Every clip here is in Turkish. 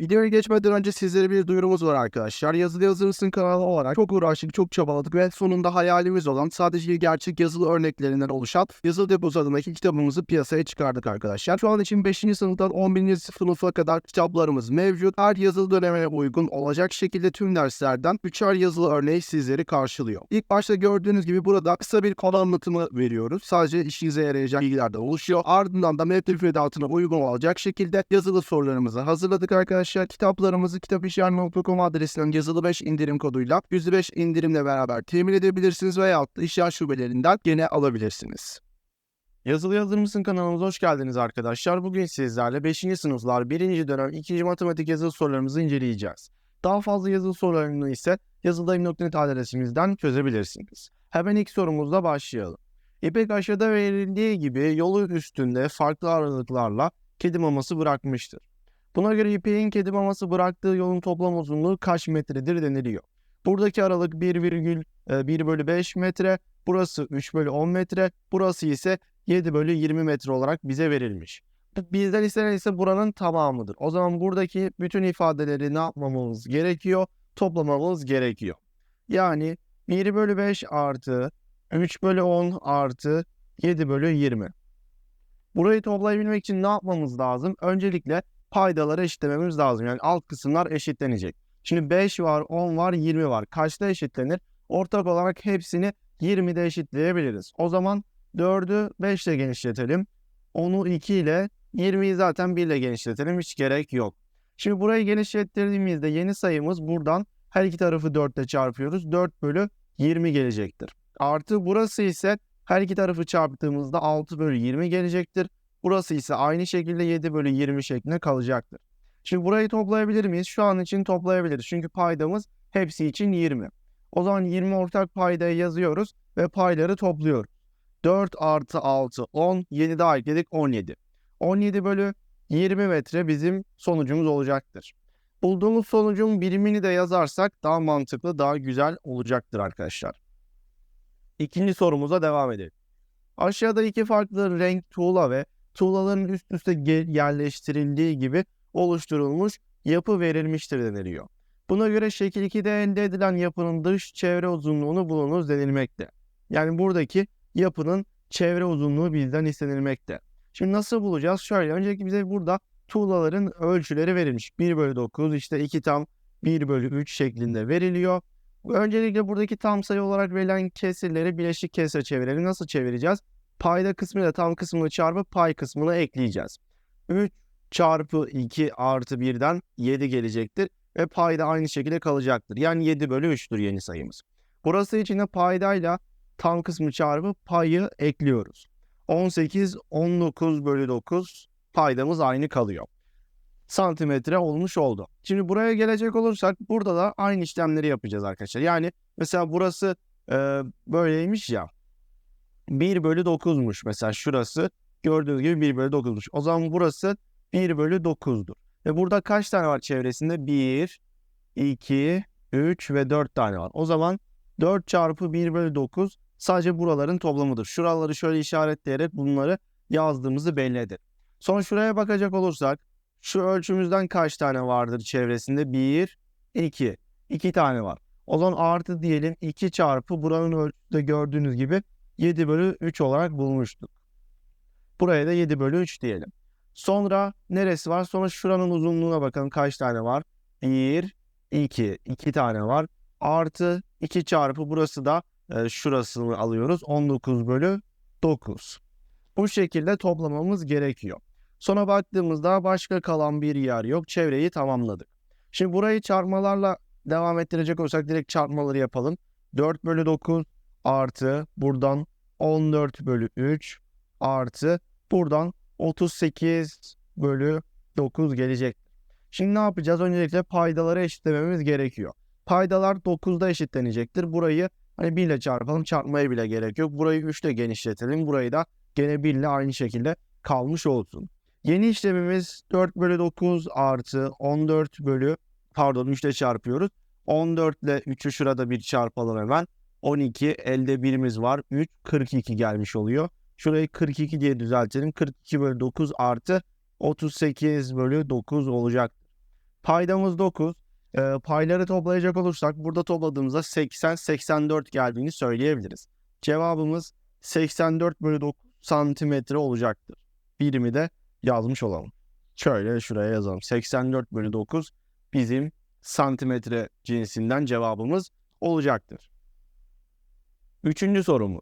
Videoya geçmeden önce sizlere bir duyurumuz var arkadaşlar. Yazılı Yazır mısın kanalı olarak çok uğraştık, çok çabaladık ve sonunda hayalimiz olan sadece gerçek yazılı örneklerinden oluşan Yazılı Deposu adındaki kitabımızı piyasaya çıkardık arkadaşlar. Şu an için 5. sınıftan 11. sınıfa kadar kitaplarımız mevcut. Her yazılı dönemine uygun olacak şekilde tüm derslerden 3'er yazılı örneği sizleri karşılıyor. İlk başta gördüğünüz gibi burada kısa bir konu anlatımı veriyoruz. Sadece işinize yarayacak bilgilerden oluşuyor. Ardından da metni müfredatına uygun olacak şekilde yazılı sorularımızı hazırladık arkadaşlar. Kitaplarımızı kitapişyer.com adresinden yazılı 5 indirim koduyla %5 indirimle beraber temin edebilirsiniz veyahut da işler şubelerinden gene alabilirsiniz. Yazılı Yazır mısın kanalımıza hoş geldiniz arkadaşlar. Bugün sizlerle 5. sınıflar 1. dönem 2. matematik yazılı sorularımızı inceleyeceğiz. Daha fazla yazılı sorularını ise yazıldayım.net adresimizden çözebilirsiniz. Hemen ilk sorumuzla başlayalım. İpek aşağıda verildiği gibi yolu üstünde farklı aralıklarla kedi maması bırakmıştır. Buna göre İpek'in kedi maması bıraktığı yolun toplam uzunluğu kaç metredir deniliyor. Buradaki aralık 1,1 bölü 5 metre, burası 3 bölü 10 metre, burası ise 7 bölü 20 metre olarak bize verilmiş. Bizden istenen ise buranın tamamıdır. O zaman buradaki bütün ifadeleri ne yapmamız gerekiyor? Toplamamız gerekiyor. Yani 1 bölü 5 artı 3 bölü 10 artı 7 bölü 20. Burayı toplayabilmek için ne yapmamız lazım? Öncelikle paydaları eşitlememiz lazım. Yani alt kısımlar eşitlenecek. Şimdi 5 var, 10 var, 20 var. Kaçta eşitlenir? Ortak olarak hepsini 20'de eşitleyebiliriz. O zaman 4'ü 5 ile genişletelim. 10'u 2 ile 20'yi zaten 1 ile genişletelim. Hiç gerek yok. Şimdi burayı genişlettirdiğimizde yeni sayımız buradan her iki tarafı 4 ile çarpıyoruz. 4 bölü 20 gelecektir. Artı burası ise her iki tarafı çarptığımızda 6 bölü 20 gelecektir. Burası ise aynı şekilde 7 bölü 20 şeklinde kalacaktır. Şimdi burayı toplayabilir miyiz? Şu an için toplayabiliriz. Çünkü paydamız hepsi için 20. O zaman 20 ortak paydayı yazıyoruz ve payları topluyoruz. 4 artı 6 10, 7 daha ekledik 17. 17 bölü 20 metre bizim sonucumuz olacaktır. Bulduğumuz sonucun birimini de yazarsak daha mantıklı, daha güzel olacaktır arkadaşlar. İkinci sorumuza devam edelim. Aşağıda iki farklı renk tuğla ve tuğlaların üst üste yerleştirildiği gibi oluşturulmuş yapı verilmiştir deniliyor. Buna göre şekil 2'de elde edilen yapının dış çevre uzunluğunu bulunuz denilmekte. Yani buradaki yapının çevre uzunluğu bizden istenilmekte. Şimdi nasıl bulacağız? Şöyle önceki bize burada tuğlaların ölçüleri verilmiş. 1 bölü 9 işte 2 tam 1 bölü 3 şeklinde veriliyor. Öncelikle buradaki tam sayı olarak verilen kesirleri bileşik kesre çevirelim. Nasıl çevireceğiz? Payda kısmıyla tam kısmını çarpıp pay kısmını ekleyeceğiz. 3 çarpı 2 artı 1'den 7 gelecektir. Ve payda aynı şekilde kalacaktır. Yani 7 bölü 3'tür yeni sayımız. Burası için de paydayla tam kısmı çarpıp payı ekliyoruz. 18, 19 bölü 9 paydamız aynı kalıyor. Santimetre olmuş oldu. Şimdi buraya gelecek olursak burada da aynı işlemleri yapacağız arkadaşlar. Yani mesela burası e, böyleymiş ya. 1 bölü 9'muş mesela şurası. Gördüğünüz gibi 1 bölü 9'muş. O zaman burası 1 bölü 9'dur. Ve burada kaç tane var çevresinde? 1, 2, 3 ve 4 tane var. O zaman 4 çarpı 1 bölü 9 sadece buraların toplamıdır. Şuraları şöyle işaretleyerek bunları yazdığımızı belli edelim. Sonra şuraya bakacak olursak şu ölçümüzden kaç tane vardır çevresinde? 1, 2. 2 tane var. O zaman artı diyelim 2 çarpı buranın ölçüsü gördüğünüz gibi 7 bölü 3 olarak bulmuştuk. Buraya da 7 bölü 3 diyelim. Sonra neresi var? Sonra şuranın uzunluğuna bakalım kaç tane var? 1, 2. 2 tane var. Artı 2 çarpı burası da e, şurasını alıyoruz. 19 bölü 9. Bu şekilde toplamamız gerekiyor. Sonra baktığımızda başka kalan bir yer yok. Çevreyi tamamladık. Şimdi burayı çarpmalarla devam ettirecek olsak direkt çarpmaları yapalım. 4 bölü 9 artı buradan 14 bölü 3 artı buradan 38 bölü 9 gelecek. Şimdi ne yapacağız? Öncelikle paydaları eşitlememiz gerekiyor. Paydalar 9'da eşitlenecektir. Burayı hani 1 ile çarpalım. Çarpmaya bile gerek yok. Burayı 3 ile genişletelim. Burayı da gene 1 ile aynı şekilde kalmış olsun. Yeni işlemimiz 4 bölü 9 artı 14 bölü pardon 3 ile çarpıyoruz. 14 ile 3'ü şurada bir çarpalım hemen. 12 elde birimiz var. 3 42 gelmiş oluyor. Şurayı 42 diye düzeltelim. 42 bölü 9 artı 38 bölü 9 olacak. Paydamız 9. Ee, payları toplayacak olursak burada topladığımızda 80-84 geldiğini söyleyebiliriz. Cevabımız 84 bölü 9 santimetre olacaktır. Birimi de yazmış olalım. Şöyle şuraya yazalım. 84 bölü 9 bizim santimetre cinsinden cevabımız olacaktır. Üçüncü sorumuz.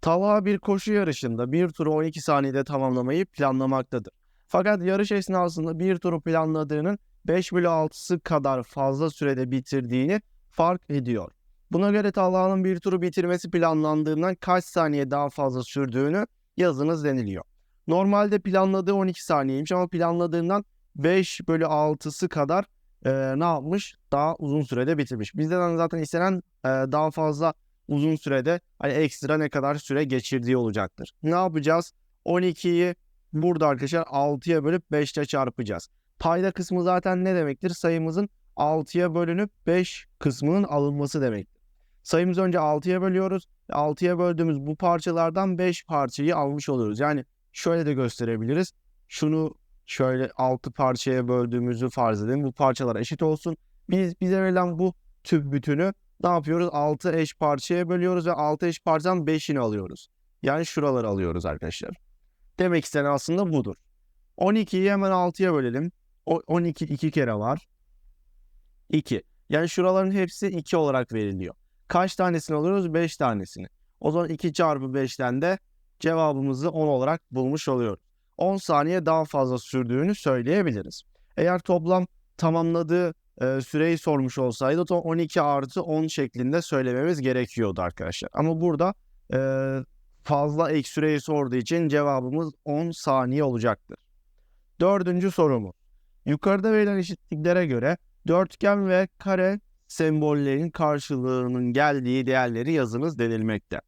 Talha bir koşu yarışında bir turu 12 saniyede tamamlamayı planlamaktadır. Fakat yarış esnasında bir turu planladığının 5 bölü 6'sı kadar fazla sürede bitirdiğini fark ediyor. Buna göre Talha'nın bir turu bitirmesi planlandığından kaç saniye daha fazla sürdüğünü yazınız deniliyor. Normalde planladığı 12 saniyeymiş ama planladığından 5 bölü 6'sı kadar e, ne yapmış? Daha uzun sürede bitirmiş. Bizden zaten istenen e, daha fazla uzun sürede hani ekstra ne kadar süre geçirdiği olacaktır. Ne yapacağız? 12'yi burada arkadaşlar 6'ya bölüp 5 ile çarpacağız. Payda kısmı zaten ne demektir? Sayımızın 6'ya bölünüp 5 kısmının alınması demektir. Sayımızı önce 6'ya bölüyoruz. 6'ya böldüğümüz bu parçalardan 5 parçayı almış oluyoruz. Yani şöyle de gösterebiliriz. Şunu şöyle 6 parçaya böldüğümüzü farz edin. Bu parçalar eşit olsun. Biz bize verilen bu tüp bütünü ne yapıyoruz? 6 eş parçaya bölüyoruz ve 6 eş parçadan 5'ini alıyoruz. Yani şuraları alıyoruz arkadaşlar. Demek istenen aslında budur. 12'yi hemen 6'ya bölelim. O 12 2 kere var. 2. Yani şuraların hepsi 2 olarak veriliyor. Kaç tanesini alıyoruz? 5 tanesini. O zaman 2 çarpı 5'ten de cevabımızı 10 olarak bulmuş oluyoruz. 10 saniye daha fazla sürdüğünü söyleyebiliriz. Eğer toplam tamamladığı e, süreyi sormuş olsaydı o 12 artı 10 şeklinde söylememiz gerekiyordu arkadaşlar. Ama burada e, fazla ek süreyi sorduğu için cevabımız 10 saniye olacaktır. Dördüncü sorumuz. Yukarıda verilen eşitliklere göre dörtgen ve kare sembollerin karşılığının geldiği değerleri yazınız denilmekte.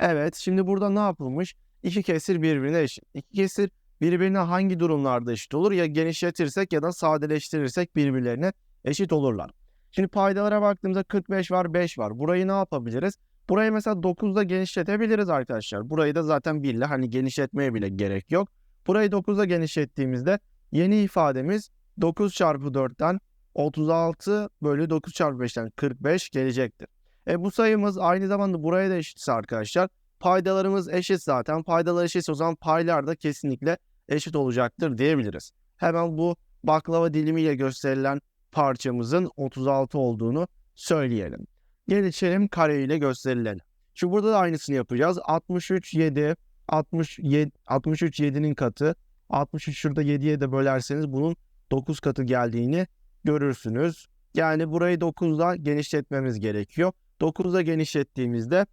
Evet şimdi burada ne yapılmış? İki kesir birbirine eşit. İki kesir birbirine hangi durumlarda eşit olur? Ya genişletirsek ya da sadeleştirirsek birbirlerine eşit olurlar. Şimdi paydalara baktığımızda 45 var 5 var. Burayı ne yapabiliriz? Burayı mesela 9'da genişletebiliriz arkadaşlar. Burayı da zaten 1 ile hani genişletmeye bile gerek yok. Burayı 9'da genişlettiğimizde yeni ifademiz 9 çarpı 4'ten 36 bölü 9 çarpı 5'ten 45 gelecektir. E bu sayımız aynı zamanda buraya da eşitse arkadaşlar. Paydalarımız eşit zaten. Paydalar eşitse o zaman paylar da kesinlikle eşit olacaktır diyebiliriz. Hemen bu baklava dilimiyle gösterilen parçamızın 36 olduğunu söyleyelim. Geçelim kare ile gösterilen. Şu burada da aynısını yapacağız. 63 7 67 63 7'nin katı 63 şurada 7'ye de bölerseniz bunun 9 katı geldiğini görürsünüz. Yani burayı 9'da genişletmemiz gerekiyor. 9'da genişlettiğimizde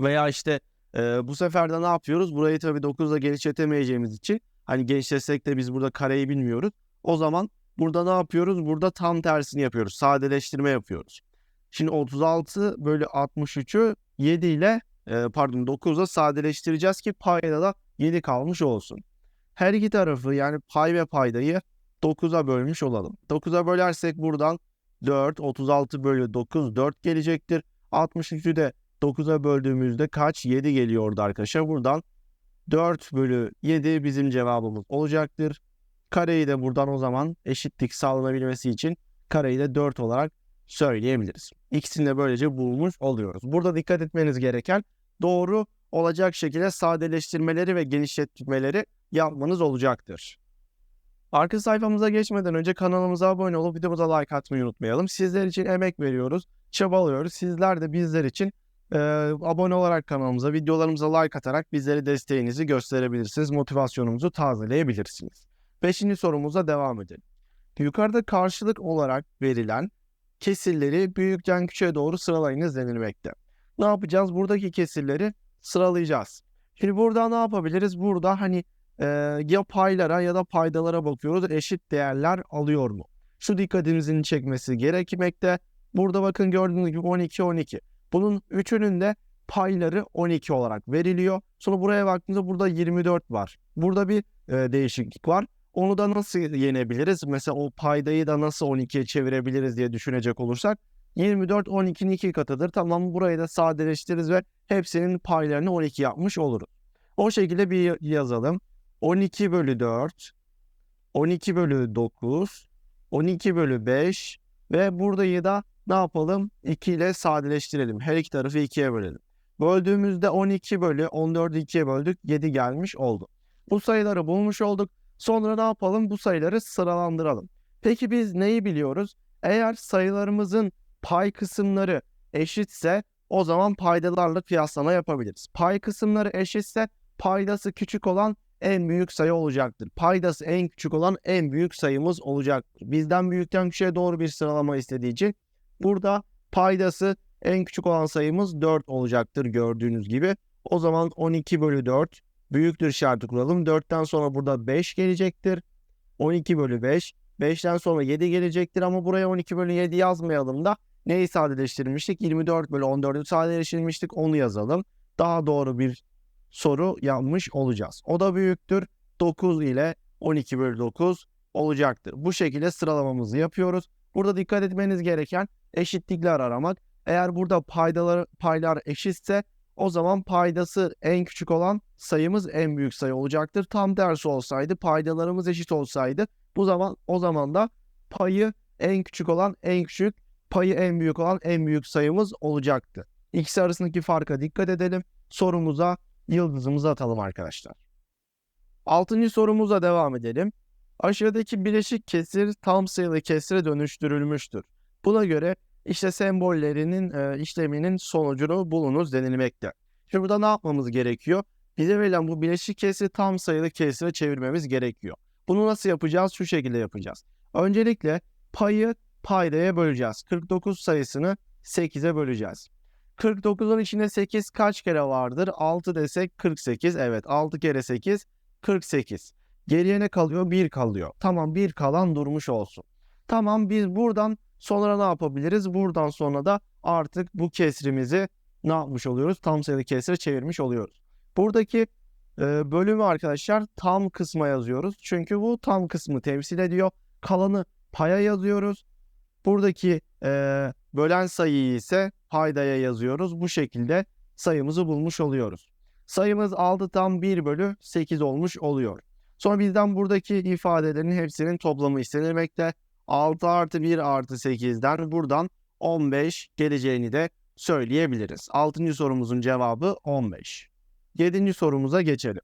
veya işte e, bu sefer de ne yapıyoruz? Burayı tabii 9'da genişletemeyeceğimiz için hani genişletsek de biz burada kareyi bilmiyoruz. O zaman burada ne yapıyoruz? Burada tam tersini yapıyoruz. Sadeleştirme yapıyoruz. Şimdi 36 bölü 63'ü 7 ile e, pardon 9'da sadeleştireceğiz ki payda da 7 kalmış olsun. Her iki tarafı yani pay ve paydayı 9'a bölmüş olalım. 9'a bölersek buradan 4, 36 bölü 9, 4 gelecektir. 63'ü de 9'a böldüğümüzde kaç? 7 geliyordu arkadaşlar. Buradan 4 bölü 7 bizim cevabımız olacaktır. Kareyi de buradan o zaman eşitlik sağlanabilmesi için kareyi de 4 olarak söyleyebiliriz. İkisini de böylece bulmuş oluyoruz. Burada dikkat etmeniz gereken doğru olacak şekilde sadeleştirmeleri ve genişletmeleri yapmanız olacaktır. Arka sayfamıza geçmeden önce kanalımıza abone olup videomuza like atmayı unutmayalım. Sizler için emek veriyoruz, çabalıyoruz. Sizler de bizler için e, abone olarak kanalımıza, videolarımıza like atarak bizlere desteğinizi gösterebilirsiniz. Motivasyonumuzu tazeleyebilirsiniz. Beşinci sorumuza devam edelim. Yukarıda karşılık olarak verilen kesirleri büyükten küçüğe doğru sıralayınız denilmekte. Ne yapacağız? Buradaki kesirleri sıralayacağız. Şimdi burada ne yapabiliriz? Burada hani e, ya paylara ya da paydalara bakıyoruz. Eşit değerler alıyor mu? Şu dikkatimizin çekmesi gerekmekte. Burada bakın gördüğünüz gibi 12 12. Bunun üçünün de payları 12 olarak veriliyor. Sonra buraya baktığımızda burada 24 var. Burada bir e, değişiklik var. Onu da nasıl yenebiliriz? Mesela o paydayı da nasıl 12'ye çevirebiliriz diye düşünecek olursak 24 12'nin 2 katıdır. Tamam burayı da sadeleştiririz ve hepsinin paylarını 12 yapmış oluruz. O şekilde bir yazalım. 12 bölü 4, 12 bölü 9, 12 bölü 5 ve buradayı da ne yapalım? 2 ile sadeleştirelim. Her iki tarafı 2'ye bölelim. Böldüğümüzde 12 bölü 14'ü 2'ye böldük. 7 gelmiş oldu. Bu sayıları bulmuş olduk. Sonra ne yapalım? Bu sayıları sıralandıralım. Peki biz neyi biliyoruz? Eğer sayılarımızın pay kısımları eşitse o zaman paydalarla kıyaslama yapabiliriz. Pay kısımları eşitse paydası küçük olan en büyük sayı olacaktır. Paydası en küçük olan en büyük sayımız olacaktır. Bizden büyükten küçüğe doğru bir sıralama istediği için burada paydası en küçük olan sayımız 4 olacaktır gördüğünüz gibi. O zaman 12 bölü 4 büyüktür işareti kuralım. 4'ten sonra burada 5 gelecektir. 12 bölü 5. 5'ten sonra 7 gelecektir ama buraya 12 bölü 7 yazmayalım da neyi sadeleştirmiştik? 24 bölü 14'ü sadeleştirmiştik onu yazalım. Daha doğru bir soru yapmış olacağız. O da büyüktür. 9 ile 12 bölü 9 olacaktır. Bu şekilde sıralamamızı yapıyoruz. Burada dikkat etmeniz gereken eşitlikler aramak. Eğer burada paydalar, paylar eşitse o zaman paydası en küçük olan sayımız en büyük sayı olacaktır. Tam tersi olsaydı paydalarımız eşit olsaydı bu zaman o zaman da payı en küçük olan en küçük, payı en büyük olan en büyük sayımız olacaktı. İkisi arasındaki farka dikkat edelim. Sorumuza yıldızımızı atalım arkadaşlar. Altıncı sorumuza devam edelim. Aşağıdaki bileşik kesir tam sayılı kesire dönüştürülmüştür. Buna göre işte sembollerinin e, işleminin sonucunu bulunuz denilmekte. Şimdi burada ne yapmamız gerekiyor? Bize verilen bu bileşik kesiri tam sayılı kesire çevirmemiz gerekiyor. Bunu nasıl yapacağız? Şu şekilde yapacağız. Öncelikle payı paydaya böleceğiz. 49 sayısını 8'e böleceğiz. 49'un içinde 8 kaç kere vardır? 6 desek 48. Evet 6 kere 8 48. Geriye ne kalıyor? 1 kalıyor. Tamam 1 kalan durmuş olsun. Tamam biz buradan sonra ne yapabiliriz? Buradan sonra da artık bu kesrimizi ne yapmış oluyoruz? Tam sayılı kesre çevirmiş oluyoruz. Buradaki e, bölümü arkadaşlar tam kısma yazıyoruz. Çünkü bu tam kısmı temsil ediyor. Kalanı paya yazıyoruz. Buradaki e, bölen sayıyı ise paydaya yazıyoruz. Bu şekilde sayımızı bulmuş oluyoruz. Sayımız 6 tam 1 bölü 8 olmuş oluyor. Sonra bizden buradaki ifadelerin hepsinin toplamı istenilmekte. 6 artı 1 artı 8'den buradan 15 geleceğini de söyleyebiliriz. 6. sorumuzun cevabı 15. 7. sorumuza geçelim.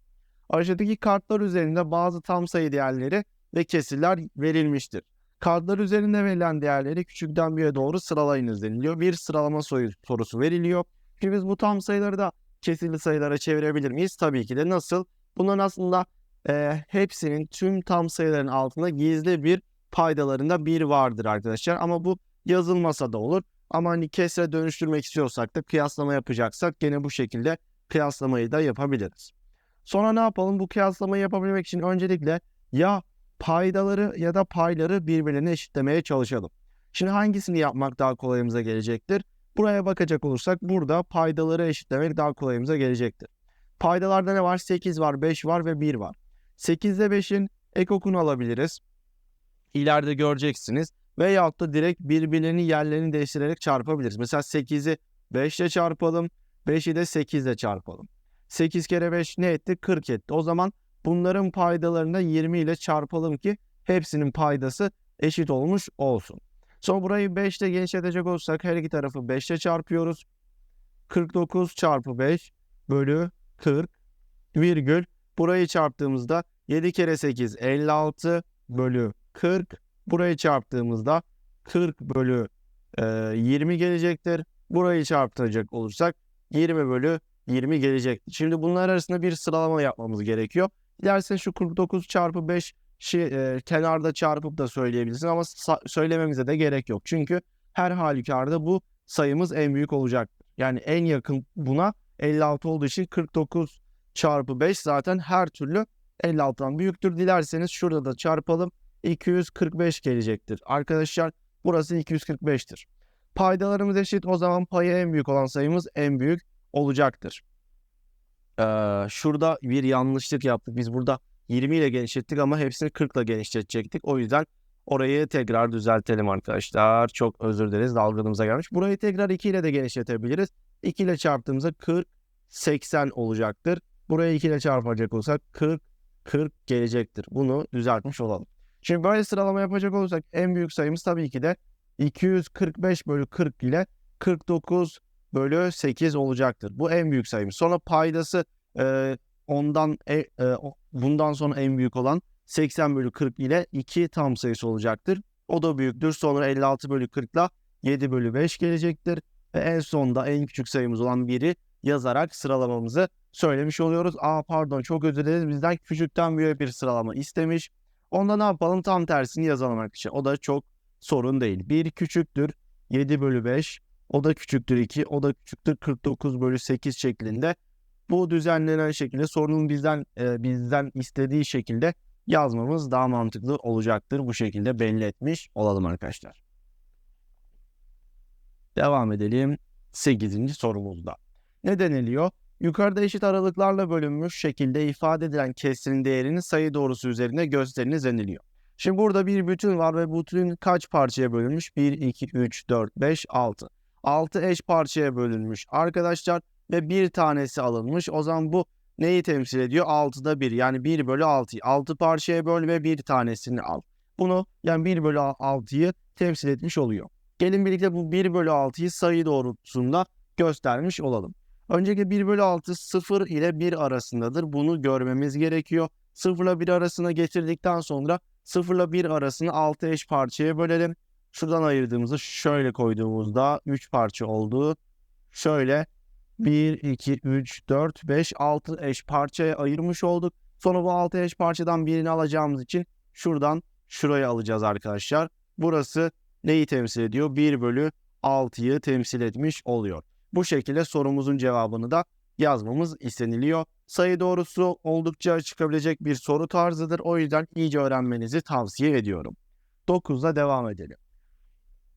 Aşağıdaki kartlar üzerinde bazı tam sayı değerleri ve kesirler verilmiştir. Kartlar üzerinde verilen değerleri küçükten büyüğe doğru sıralayınız deniliyor. Bir sıralama soru, sorusu veriliyor. Şimdi biz bu tam sayıları da kesirli sayılara çevirebilir miyiz? Tabii ki de nasıl? Bunların aslında e, hepsinin tüm tam sayıların altında gizli bir paydalarında bir vardır arkadaşlar. Ama bu yazılmasa da olur. Ama hani kesre dönüştürmek istiyorsak da kıyaslama yapacaksak gene bu şekilde kıyaslamayı da yapabiliriz. Sonra ne yapalım? Bu kıyaslamayı yapabilmek için öncelikle ya paydaları ya da payları birbirine eşitlemeye çalışalım. Şimdi hangisini yapmak daha kolayımıza gelecektir? Buraya bakacak olursak burada paydaları eşitlemek daha kolayımıza gelecektir. Paydalarda ne var? 8 var, 5 var ve 1 var. 8 ile 5'in ekokunu alabiliriz. İleride göreceksiniz. Veyahut da direkt birbirlerinin yerlerini değiştirerek çarpabiliriz. Mesela 8'i 5 ile çarpalım. 5'i de 8 ile çarpalım. 8 kere 5 ne etti? 40 etti. O zaman bunların paydalarını 20 ile çarpalım ki hepsinin paydası eşit olmuş olsun. Sonra burayı 5 ile genişletecek olursak her iki tarafı 5 ile çarpıyoruz. 49 çarpı 5 bölü 40 virgül. Burayı çarptığımızda 7 kere 8 56 bölü 40. Burayı çarptığımızda 40 bölü e, 20 gelecektir. Burayı çarptıracak olursak 20 bölü 20 gelecektir. Şimdi bunlar arasında bir sıralama yapmamız gerekiyor. Dilerseniz şu 49 çarpı 5 şey, e, kenarda çarpıp da söyleyebilirsin ama söylememize de gerek yok. Çünkü her halükarda bu sayımız en büyük olacak. Yani en yakın buna 56 olduğu için 49 çarpı 5 zaten her türlü 56'dan büyüktür. Dilerseniz şurada da çarpalım. 245 gelecektir. Arkadaşlar burası 245'tir. Paydalarımız eşit o zaman payı en büyük olan sayımız en büyük olacaktır. Ee, şurada bir yanlışlık yaptık. Biz burada 20 ile genişlettik ama hepsini 40 ile genişletecektik. O yüzden orayı tekrar düzeltelim arkadaşlar. Çok özür dileriz dalgalığımıza gelmiş. Burayı tekrar 2 ile de genişletebiliriz. 2 ile çarptığımızda 40, 80 olacaktır. Buraya 2 ile çarpacak olsak 40, 40 gelecektir. Bunu düzeltmiş olalım. Şimdi böyle sıralama yapacak olursak en büyük sayımız tabii ki de 245 bölü 40 ile 49 bölü 8 olacaktır. Bu en büyük sayımız. Sonra paydası e, ondan e, e, bundan sonra en büyük olan 80 bölü 40 ile 2 tam sayısı olacaktır. O da büyüktür. Sonra 56 bölü 40 ile 7 bölü 5 gelecektir. Ve en sonda en küçük sayımız olan 1'i yazarak sıralamamızı söylemiş oluyoruz. Aa pardon çok özür dileriz. Bizden küçükten büyüğe bir sıralama istemiş. Onda ne yapalım? Tam tersini yazalım arkadaşlar. O da çok sorun değil. 1 küçüktür 7 bölü 5. O da küçüktür 2. O da küçüktür 49 bölü 8 şeklinde. Bu düzenlenen şekilde sorunun bizden e, bizden istediği şekilde yazmamız daha mantıklı olacaktır. Bu şekilde belli etmiş olalım arkadaşlar. Devam edelim 8. sorumuzda. Ne deniliyor? Yukarıda eşit aralıklarla bölünmüş şekilde ifade edilen kesirin değerini sayı doğrusu üzerinde gösteriniz deniliyor. Şimdi burada bir bütün var ve bütün kaç parçaya bölünmüş? 1, 2, 3, 4, 5, 6. 6 eş parçaya bölünmüş arkadaşlar ve bir tanesi alınmış. O zaman bu neyi temsil ediyor? 6'da 1 yani 1 bölü 6'yı 6 parçaya böl ve bir tanesini al. Bunu yani 1 bölü 6'yı temsil etmiş oluyor. Gelin birlikte bu 1 bölü 6'yı sayı doğrultusunda göstermiş olalım. Önceki 1 bölü 6 0 ile 1 arasındadır. Bunu görmemiz gerekiyor. 0 ile 1 arasına getirdikten sonra 0 ile 1 arasını 6 eş parçaya bölelim. Şuradan ayırdığımızda şöyle koyduğumuzda 3 parça oldu. Şöyle 1, 2, 3, 4, 5, 6 eş parçaya ayırmış olduk. Sonra bu 6 eş parçadan birini alacağımız için şuradan şuraya alacağız arkadaşlar. Burası neyi temsil ediyor? 1 bölü 6'yı temsil etmiş oluyor. Bu şekilde sorumuzun cevabını da yazmamız isteniliyor. Sayı doğrusu oldukça çıkabilecek bir soru tarzıdır. O yüzden iyice öğrenmenizi tavsiye ediyorum. 9'da devam edelim.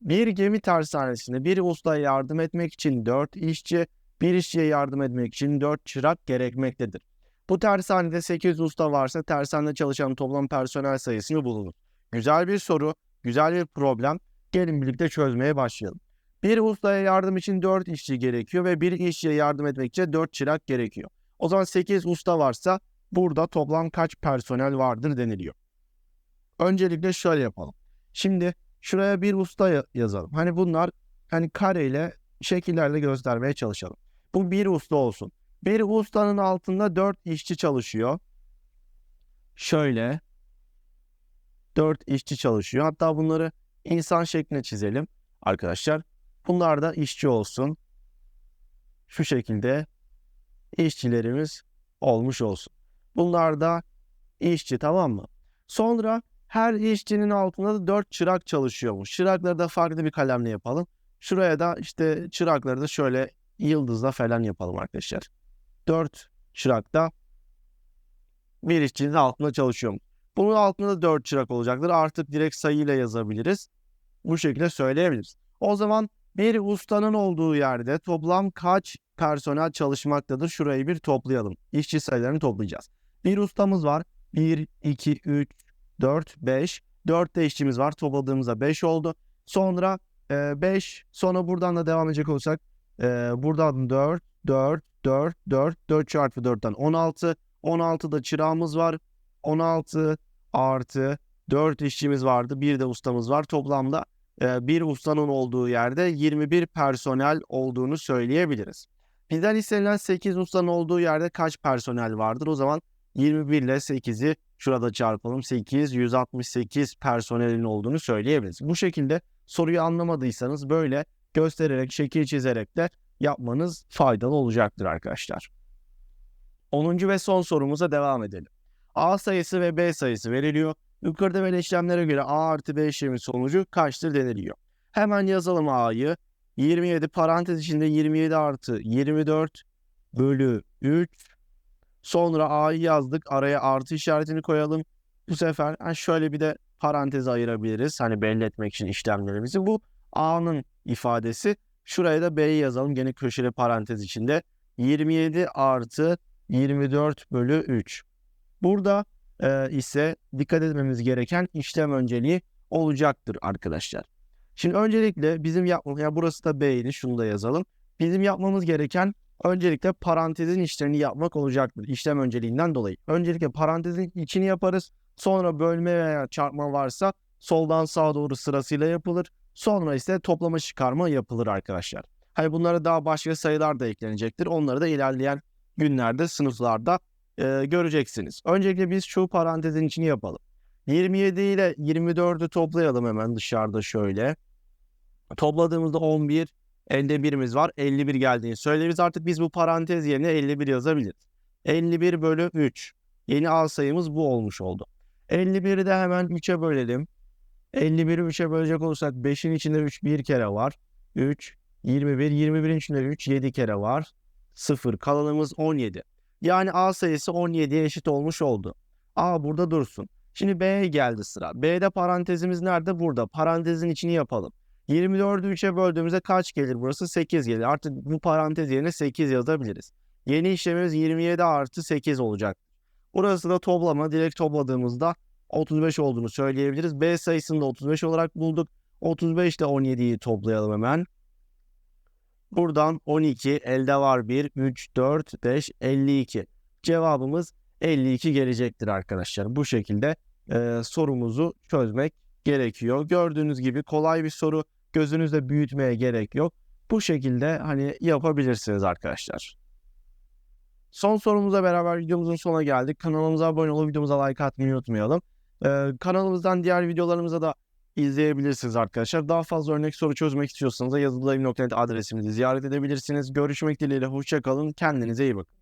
Bir gemi tersanesinde bir ustaya yardım etmek için 4 işçi, bir işçiye yardım etmek için 4 çırak gerekmektedir. Bu tersanede 8 usta varsa tersanede çalışan toplam personel sayısını bulunur. Güzel bir soru, güzel bir problem. Gelin birlikte çözmeye başlayalım. Bir ustaya yardım için 4 işçi gerekiyor ve bir işçiye yardım etmek için 4 çırak gerekiyor. O zaman 8 usta varsa burada toplam kaç personel vardır deniliyor. Öncelikle şöyle yapalım. Şimdi şuraya bir usta ya- yazalım. Hani bunlar hani kareyle şekillerle göstermeye çalışalım. Bu bir usta olsun. Bir ustanın altında 4 işçi çalışıyor. Şöyle 4 işçi çalışıyor. Hatta bunları insan şekline çizelim arkadaşlar. Bunlar da işçi olsun. Şu şekilde işçilerimiz olmuş olsun. Bunlar da işçi tamam mı? Sonra her işçinin altında da 4 çırak çalışıyormuş. Çırakları da farklı bir kalemle yapalım. Şuraya da işte çırakları da şöyle yıldızla falan yapalım arkadaşlar. 4 çırak da bir işçinin altında çalışıyormuş. Bunun altında da 4 çırak olacaktır. Artık direkt sayıyla yazabiliriz. Bu şekilde söyleyebiliriz. O zaman bir ustanın olduğu yerde toplam kaç personel çalışmaktadır? Şurayı bir toplayalım. İşçi sayılarını toplayacağız. Bir ustamız var. 1, 2, 3, 4, 5. 4 de işçimiz var. Topladığımızda 5 oldu. Sonra 5. Sonra buradan da devam edecek olursak e, buradan 4, 4, 4, 4. 4 çarpı 4'ten 16. 16'da çırağımız var. 16 artı 4 işçimiz vardı. Bir de ustamız var. Toplamda e, bir ustanın olduğu yerde 21 personel olduğunu söyleyebiliriz. Bizden istenilen 8 ustanın olduğu yerde kaç personel vardır? O zaman 21 ile 8'i şurada çarpalım. 8, 168 personelin olduğunu söyleyebiliriz. Bu şekilde soruyu anlamadıysanız böyle göstererek, şekil çizerek de yapmanız faydalı olacaktır arkadaşlar. 10. ve son sorumuza devam edelim. A sayısı ve B sayısı veriliyor. Yukarıda verilen işlemlere göre A artı B işlemi sonucu kaçtır deniliyor. Hemen yazalım A'yı. 27 parantez içinde 27 artı 24 bölü 3. Sonra A'yı yazdık. Araya artı işaretini koyalım. Bu sefer ha, şöyle bir de parantez ayırabiliriz. Hani belli etmek için işlemlerimizi. Bu A'nın ifadesi. Şuraya da B'yi yazalım. Gene köşeli parantez içinde. 27 artı 24 bölü 3. Burada e, ise dikkat etmemiz gereken işlem önceliği olacaktır arkadaşlar. Şimdi öncelikle bizim yapmamız, ya burası da B'ydi şunu da yazalım. Bizim yapmamız gereken öncelikle parantezin içlerini yapmak olacaktır işlem önceliğinden dolayı. Öncelikle parantezin içini yaparız. Sonra bölme veya çarpma varsa soldan sağa doğru sırasıyla yapılır. Sonra ise toplama çıkarma yapılır arkadaşlar. Hani bunlara daha başka sayılar da eklenecektir. Onları da ilerleyen günlerde sınıflarda e, göreceksiniz. Öncelikle biz şu parantezin içini yapalım. 27 ile 24'ü toplayalım hemen dışarıda şöyle. Topladığımızda 11, elde birimiz var. 51 geldiğini söyleriz. Artık biz bu parantez yerine 51 yazabiliriz. 51 bölü 3. Yeni al sayımız bu olmuş oldu. 51'i de hemen 3'e bölelim. 51'i 3'e bölecek olursak 5'in içinde 3 bir kere var. 3, 21, 21'in içinde 3 7 kere var. 0 kalanımız 17. Yani A sayısı 17'ye eşit olmuş oldu. A burada dursun. Şimdi B'ye geldi sıra. B'de parantezimiz nerede? Burada. Parantezin içini yapalım. 24'ü 3'e böldüğümüzde kaç gelir burası? 8 gelir. Artık bu parantez yerine 8 yazabiliriz. Yeni işlemimiz 27 artı 8 olacak. Burası da toplama. Direkt topladığımızda 35 olduğunu söyleyebiliriz. B sayısını da 35 olarak bulduk. 35 ile 17'yi toplayalım hemen. Buradan 12, elde var 1, 3, 4, 5, 52. Cevabımız 52 gelecektir arkadaşlar. Bu şekilde e, sorumuzu çözmek gerekiyor. Gördüğünüz gibi kolay bir soru. Gözünüzde büyütmeye gerek yok. Bu şekilde hani yapabilirsiniz arkadaşlar. Son sorumuza beraber videomuzun sonuna geldik. Kanalımıza abone olup videomuza like atmayı unutmayalım. Ee, kanalımızdan diğer videolarımıza da izleyebilirsiniz arkadaşlar. Daha fazla örnek soru çözmek istiyorsanız da yazılıdayım.net adresimizi ziyaret edebilirsiniz. Görüşmek dileğiyle. Hoşçakalın. Kendinize iyi bakın.